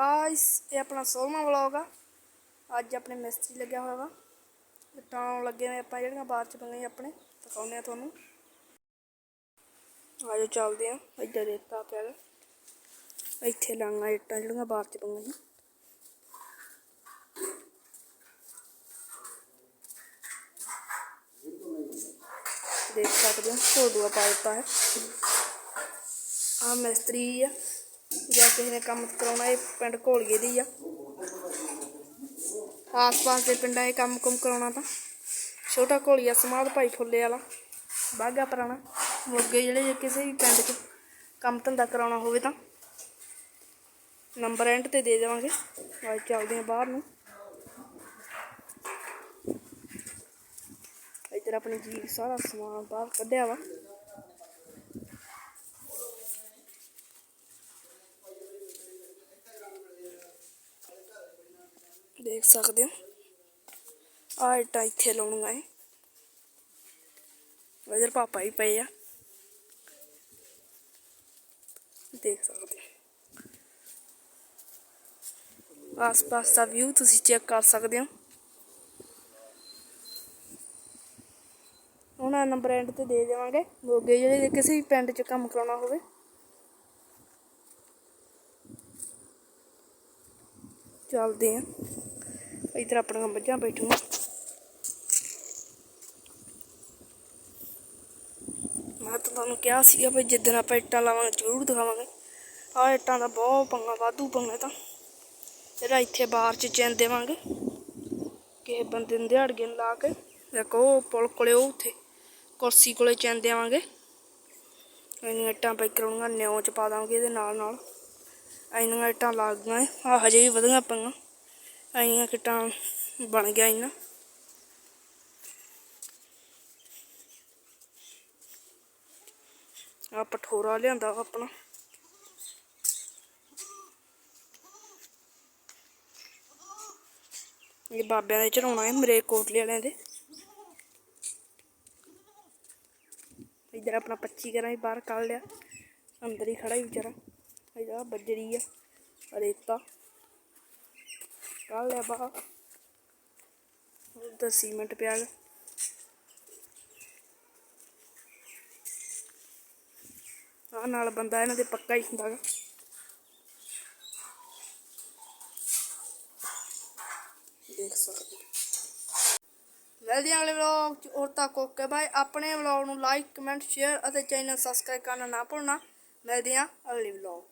Guys ਇਹ ਆਪਣਾ 16ਵਾਂ vlog ਆ ਅੱਜ ਆਪਣੇ ਮਿਸਤਰੀ ਲੱਗਿਆ ਹੋਇਆ ਵਾ ਇੱਟਾਂ ਲਾਉਣ ਲੱਗੇ ਨੇ ਆਪਾਂ ਜਿਹੜੀਆਂ ਬਾਅਦ ਚ ਪਈਆਂ ਆਪਣੇ ਦਿਖਾਉਂਦੇ ਆ ਤੁਹਾਨੂੰ ਆਜੋ ਚੱਲਦੇ ਆ ਇੱਧਰ ਰੇਤਾ ਪਿਆ ਗਾ ਇੱਥੇ ਲਾਂਗਾ ਇੱਟਾਂ ਜਿਹੜੀਆਂ ਬਾਹਰ ਚ ਪਈਆਂ ਸੀ ਦੇਖ ਸਕਦੇ ਹੋ ਢੋਡੂਆ ਪਾ ਦਿੱਤਾ ਹੈ ਆ ਮਿਸਤਰੀ ਆ ਜਾਂ ਕਿਸੇ ਨੇ ਕੰਮ ਕਰਾਉਣਾ, ਇਹ ਪਿੰਡ ਘੋਲੀਏ ਦੀ ਆ। ਆਸ-ਪਾਸ ਦੇ ਪਿੰਡਾਂ 'ਚ ਕੰਮ ਕੁਮ ਕਰਾਉਣਾ ਤਾਂ। ਛੋਟਾ ਘੋਲੀਆ ਸਮਾਧ ਭਾਈ ਫੁੱਲੇ ਵਾਲਾ ਬਾਗਾ ਪੁਰਾਣਾ। ਮੋਗੇ ਜਿਹੜੇ ਜੇ ਕਿਸੇ ਵੀ ਪਿੰਡ 'ਚ ਕੰਮ ਧੰਦਾ ਕਰਾਉਣਾ ਹੋਵੇ ਤਾਂ। ਨੰਬਰ ਐਂਡ ਤੇ ਦੇ ਦੇਵਾਂਗੇ। ਅੱਜ ਚੱਲਦੇ ਆ ਬਾਹਰ ਨੂੰ। ਇੱਧਰ ਆਪਣੀ ਜੀਵ ਸਾਰਾ ਸਮਾਨ ਬਾਹਰ ਕੱਢਿਆ ਵਾ। ਦੇਖ ਸਕਦੇ ਹੋ। ਆ ਇੱਟਾਂ ਇੱਥੇ ਲਾਉਣੀਆਂ ਏ ਇਧਰ ਪਾਪਾ ਹੀ ਪਏ ਆ। ਦੇਖ ਸਕਦੇ ਹੋ। ਆਸ-ਪਾਸ ਦਾ ਵਿਊ ਤੁਸੀਂ ਚੈੱਕ ਕਰ ਸਕਦੇ ਹੋ। ਉਹਨਾਂ ਨੰਬਰ ਐਂਡ ਤੇ ਦੇ ਦੇਵਾਂਗੇ। ਮੋਗੇ ਜਿਹੜੇ ਕਿਸੇ ਵੀ ਪਿੰਡ 'ਚ ਕੰਮ ਕਰਾਉਣਾ ਹੋਵੇ। ਚੱਲਦੇ ਆ। ਇਧਰ ਆਪਣੀਆਂ ਮੱਝਾਂ ਬੈਠੂਆਂ। ਮੈਂ ਤਾਂ ਤੁਹਾਨੂੰ ਕਿਹਾ ਸੀਗਾ ਵੀ ਜਿੱਦਣ ਆਪਾਂ ਇੱਟਾਂ ਲਾਵਾਂਗੇ, ਜ਼ਰੂਰ ਦਿਖਾਵਾਂਗੇ। ਆਹ ਇੱਟਾਂ ਦਾ ਬਹੁਤ ਪੰਗਾ, ਵਾਧੂ ਪੰਗਾ ਤਾਂ। ਇਹਦਾ ਇੱਥੇ ਬਾਹਰ ਚ ਚੈਨ ਦੇਵਾਂਗੇ, ਕਿਸੇ ਬੰਦੇ ਨੂੰ ਦਿਹਾੜੀਏ ਨੂੰ ਲਾ ਕੇ ਇੱਕ ਉਹ ਪੁਲ ਕੋਲੇ ਉਹ ਉੱਥੇ, ਕੁਰਸੀ ਕੋਲੇ ਚੈਨ ਦੇਵਾਂਗੇ। ਇੰਨੀਆਂ ਇੱਟਾਂ ਪੈ ਕਰਾਉਣੀਆਂ, ਨਿਉਂ ਚ ਪਾ ਦਾਂਗੇ ਇਹਦੇ ਨਾਲ ਨਾਲ ਇੰਨੀਆਂ ਇੱਟਾਂ ਲੱਗ ਗਈਆਂ ਆ ਹਜੇ ਵੀ ਵਧੀਆਂ ਪਈਆਂ ਇੰਨੀਆਂ ਕਿੱਟਾਂ ਬਣ ਗਿਆ ਇਹਨਾਂ ਆ ਪਠੋਰਾ ਲਿਆਂਦਾ ਵਾ ਆਪਣਾ। ਇਹ ਬਾਬਿਆਂ ਦੇ ਚੜਾਉਣਾ ਹੈ ਮਰੇ ਕੋਟਲੇ ਵਾਲਿਆਂ ਦੇ ਇਧਰ ਆਪਣਾ 25 ਕਰਾਂ ਹੀ ਬਾਹਰ ਕੱਢ ਲਿਆ। ਅੰਦਰ ਹੀ ਖੜਾ ਹੀ ਵਿਚਾਰਾ। ਇਹਦਾ ਬੱਜਰੀ ਆ, ਰੇਤਾ। ਕੱਢ ਲਿਆ ਬਾਹਰ ਉਹਦਾ ਸੀਮੈਂਟ ਪਿਆ ਗਾ ਆ ਨਾਲ ਬੰਦਾ ਇਹਨਾਂ ਦੇ ਪੱਕਾ ਹੀ ਹੁੰਦਾ ਗਾ। ਦੇਖ ਸਕਦੇ ਹੋ। ਮਿਲਦੇ ਹਾਂ ਅਗਲੇ ਵਲੌਗ ਚ ਹੋਰ ਤੱਕ, ਓਕੇ ਬਾਏ। ਆਪਣੇ ਵਲੌਗ ਨੂੰ ਲਾਈਕ ਕਮੈਂਟ ਸ਼ੇਅਰ ਅਤੇ ਚੈਨਲ ਸਬਸਕ੍ਰਾਈਬ ਕਰਨਾ ਨਾ ਭੁੱਲਣਾ। ਮਿਲਦੇ ਹਾਂ ਅਗਲੇ ਵਲੌਗ